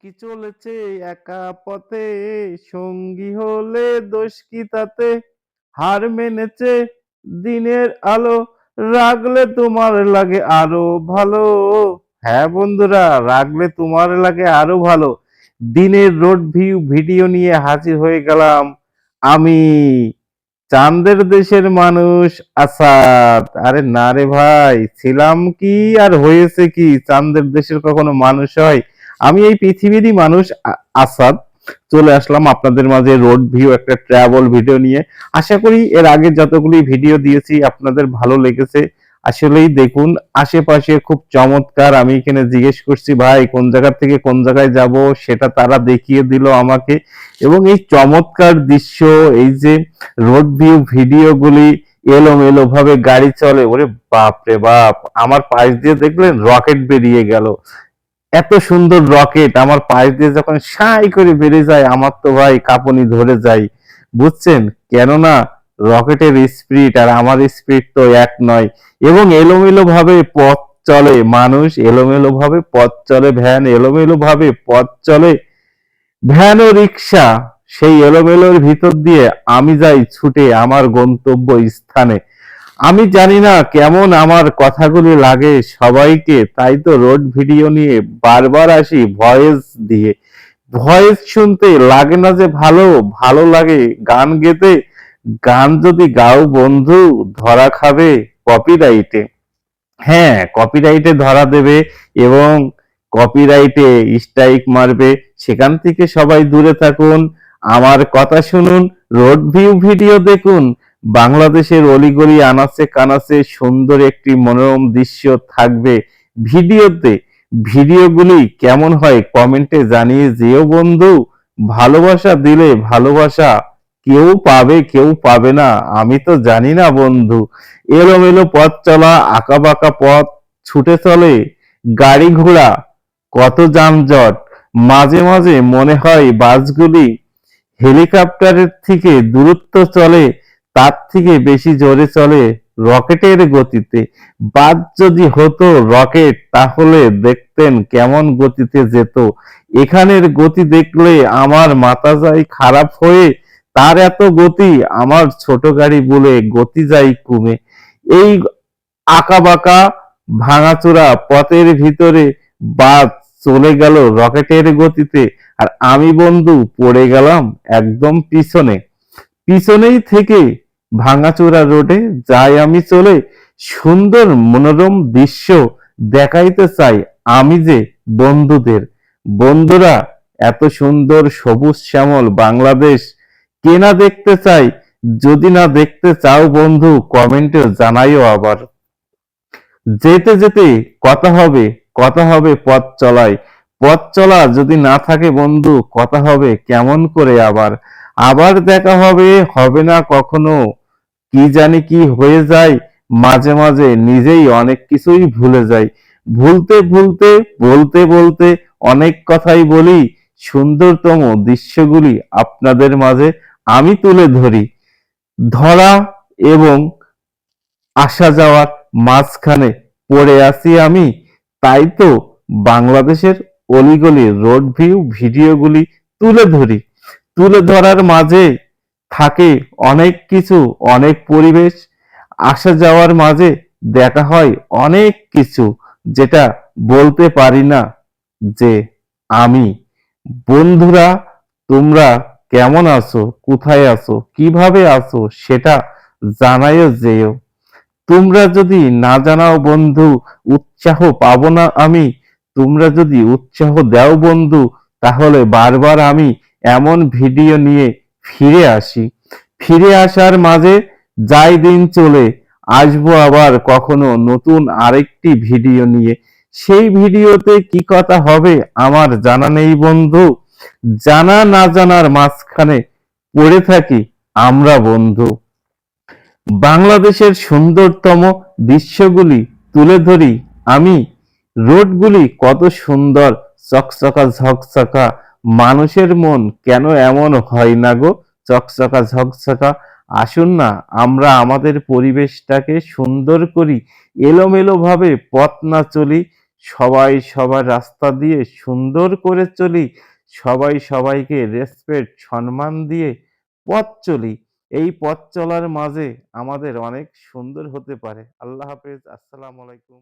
কি চলেছে? একা পথে সঙ্গী হলে দোষ কি তাতে? হার মেনেছে দিনের আলো, রাগলে তোমার লাগে আরও ভালো। হ্যাঁ বন্ধুরা, রাগলে তোমার লাগে আরও ভালো। দিনের রোড ভিউ ভিডিও নিয়ে হাজির হয়ে গেলাম আমি। চাঁদের দেশের মানুষ আসাদ। আরে না রে ভাই, ছিলাম কি আর হয়েছে কি? চান্দের দেশের কখনো মানুষ হয়? আমি এই পৃথিবীরই মানুষ আসাদ। চলে আসলাম আপনাদের মাঝে রোড ভিউ একটা ট্রাভেল ভিডিও নিয়ে। আশা করি এর আগে যতগুলি ভিডিও দিয়েছি, আপনাদের ভালো লেগেছে। আসলেই দেখুন, আশেপাশে খুব চমৎকার। আমি এখানে জিজ্ঞেস করছি, ভাই, কোন জায়গা থেকে কোন জায়গায় যাব? সেটা তারা দেখিয়ে দিল আমাকে। এবং এই চমৎকার দৃশ্য, এই যে রোড ভিউ ভিডিওগুলি এলোমেলো ভাবে গাড়ি চলে, ওরে বাপ রে বাপ! আমার পাশ দিয়ে দেখলেন রকেট বেরিয়ে গেল। এত সুন্দর রকেট আমার পাশ দিয়ে যখন সাই করে বেড়ে যায়, আমার তো ভাই কাঁপুনি ধরে যায়। বুঝছেন? কেননা রকেটের স্পিড আর আমার স্পিড তো এক নয়। এবং এলোমেলো ভাবে পথ চলে মানুষ, এলোমেলো ভাবে পথ চলে ভ্যান, এলোমেলো ভাবে পথ চলে ভ্যান ও রিক্সা। সেই এলোমেলোর ভিতর দিয়ে আমি যাই ছুটে আমার গন্তব্য স্থানে। আমি জানি না কেমন আমার কথাগুলি লাগে সবাইকে, তাই তো রোড ভিডিও নিয়ে বারবার আসি ভয়েস দিয়ে। ভয়েস শুনতে লাগে না যে ভালো ভালো লাগে গান গেতে। গান যদি গাও বন্ধু, ধরা খাবে কপিরাইটে হ্যাঁ কপিরাইটে ধরা দেবে এবং কপিরাইটে স্ট্রাইক মারবে। সেখান থেকে সবাই দূরে থাকুন। আমার কথা শুনুন, রোড ভিউ ভিডিও দেখুন। বাংলাদেশের অলিগলি আনাচে কানাচে সুন্দর একটি মনোরম দৃশ্য থাকবে ভিডিওতে। ভিডিওগুলি কেমন হয় কমেন্টে জানিয়ে যেও বন্ধু। ভালোবাসা দিলে ভালোবাসা কেউ পাবে কেউ পাবে না, আমি তো জানি না বন্ধু। এলো এলোমেলো পথ চলা, আঁকা বাঁকা পথ, ছুটে চলে, গাড়ি ঘোড়া, কত যানজট। মাঝে মাঝে মনে হয় বাসগুলি হেলিকপ্টারের থেকে দূরত্ব চলে তার থেকে বেশি জোরে চলে রকেটের গতিতে। বাদ যদি হতো রকেট, তাহলে দেখতেন কেমন গতিতে যেত। এখানের গতি দেখলে আমার মাথা যায় খারাপ হয়ে, তার এত গতি আমার ছোট গাড়ি বলে গতি যায় কমে। এই আঁকা বাঁকা ভাঙাচোরা পথের ভিতরে বাদ চলে গেল রকেটের গতিতে। আর আমি বন্ধু, পড়ে গেলাম একদম পিছনে। পিছনেই থেকে ভাঙাচোরা রোডে যাই আমি চলে, সুন্দর মনোরম দৃশ্য দেখাইতে চাই আমি যে বন্ধুদের। বন্ধুরা, এত সুন্দর সবুজ শ্যামল বাংলাদেশ, কে না দেখতে চাই? যদি না দেখতে চাও বন্ধু, কমেন্টে জানাইও আবার। যেতে যেতে কথা হবে কথা হবে পথ চলায়। পথ চলা যদি না থাকে বন্ধু, কথা হবে কেমন করে আবার? আবার দেখা হবে হবে না কখনো। কি জানি কি হয়ে যায়, মাঝে মাঝে নিজেই অনেক কিছুই ভুলে যাই। ভুলতে ভুলতে, বলতে বলতে অনেক কথাই বলি, সুন্দরতম দৃশ্যগুলি আপনাদের মাঝে আমি তুলে ধরি। ধরা এবং আসা যাওয়ার মাঝখানে পড়ে আছি আমি, তাই তো বাংলাদেশের অলিগলি রোড ভিউ ভিডিওগুলি তুলে ধরি। তুলে ধরার মাঝে থাকে অনেক কিছু, অনেক পরিবেশ। আসা যাওয়ার মাঝে দেখা হয় অনেক কিছু যেটা বলতে পারি না যে আমি। বন্ধুরা, তোমরা কেমন আছো? কোথায় আছো? কীভাবে আছো? সেটা জানাইও যেও। তোমরা যদি না জানাও বন্ধু, উৎসাহ পাবো না আমি। তোমরা যদি উৎসাহ দাও বন্ধু, তাহলে বারবার আমি এমন ভিডিও নিয়ে ফিরে আসি। ফিরে আসার মাঝে যাই দিন চলে, আসব আবার কখনো নতুন আরেকটি ভিডিও নিয়ে। সেই ভিডিওতে কি কথা হবে আমার জানা নেই বন্ধু। জানা না জানার মাঝখানে পড়ে থাকি আমরা বন্ধু। বাংলাদেশের সুন্দরতম দৃশ্যগুলি তুলে ধরি আমি। রোডগুলি কত সুন্দর, চকচকা ঝকচকা মানুষের মন কেন এমন হয় না গো? চকচকা ঝকচকা আসুন না, আমরা আমাদের পরিবেশটাকে সুন্দর করি এলোমেলো ভাবে পথ না চলি, সবাই সবার রাস্তা দিয়ে সুন্দর করে চলি, সবাই সবাইকে রেসপেক্ট সম্মান দিয়ে পথ চলি। এই পথ চলার মাঝে আমাদের অনেক সুন্দর হতে পারে। আল্লাহ হাফেজ, আসসালামু আলাইকুম।